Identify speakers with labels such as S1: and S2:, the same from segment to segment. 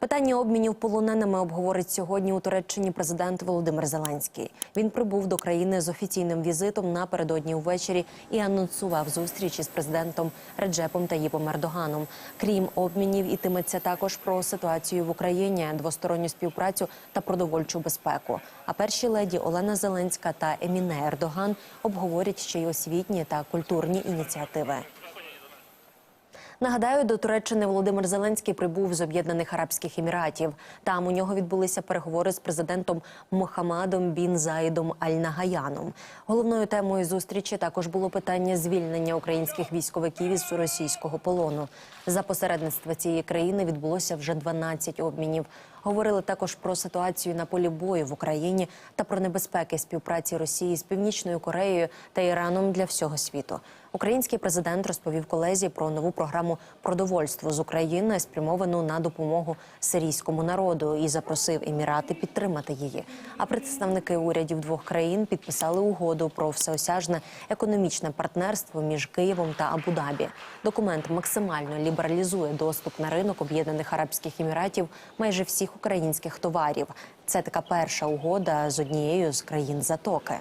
S1: Питання обмінів полоненими обговорить сьогодні у Туреччині президент Володимир Зеленський. Він прибув до країни з офіційним візитом напередодні увечері і анонсував зустріч із президентом Реджепом Таїпом Ердоганом. Крім обмінів, ітиметься також про ситуацію в Україні, двосторонню співпрацю та продовольчу безпеку. А перші леді Олена Зеленська та Еміне Ердоган обговорять ще й освітні та культурні ініціативи. Нагадаю, до Туреччини Володимир Зеленський прибув з Об'єднаних Арабських Еміратів. Там у нього відбулися переговори з президентом Мохамадом Бін Заїдом Аль-Нагаяном. Головною темою зустрічі також було питання звільнення українських військовиків із російського полону. За посередництва цієї країни відбулося вже 12 обмінів. Говорили також про ситуацію на полі бою в Україні та про небезпеки співпраці Росії з Північною Кореєю та Іраном для всього світу. Український президент розповів колезі про нову програму продовольство з України, спрямовану на допомогу сирійському народу, і запросив емірати підтримати її. А представники урядів двох країн підписали угоду про всеосяжне економічне партнерство між Києвом та Абу-Дабі. Документ максимально лібералізує доступ на ринок Об'єднаних Арабських Еміратів майже всіх українських товарів. Це така перша угода з однією з країн Затоки.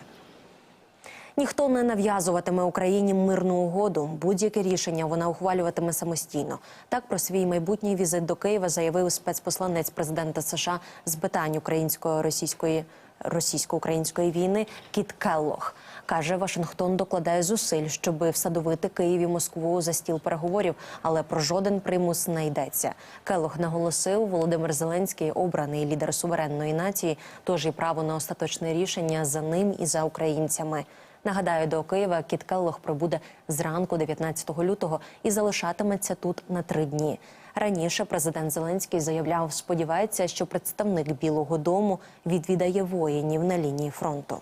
S1: Ніхто не нав'язуватиме Україні мирну угоду. Будь-яке рішення вона ухвалюватиме самостійно. Так про свій майбутній візит до Києва заявив спецпосланець президента США з питань українсько-російської російсько-української війни Кіт Келлох. Каже, Вашингтон докладає зусиль, щоб всадовити Київ і Москву за стіл переговорів, але про жоден примус не йдеться. Келлох наголосив, Володимир Зеленський обраний лідер суверенної нації, тож і право на остаточне рішення за ним і за українцями. Нагадаю, до Києва Кіт Келлох прибуде зранку 19 лютого і залишатиметься тут на три дні. Раніше президент Зеленський заявляв, сподівається, що представник Білого Дому відвідає воїнів на лінії фронту.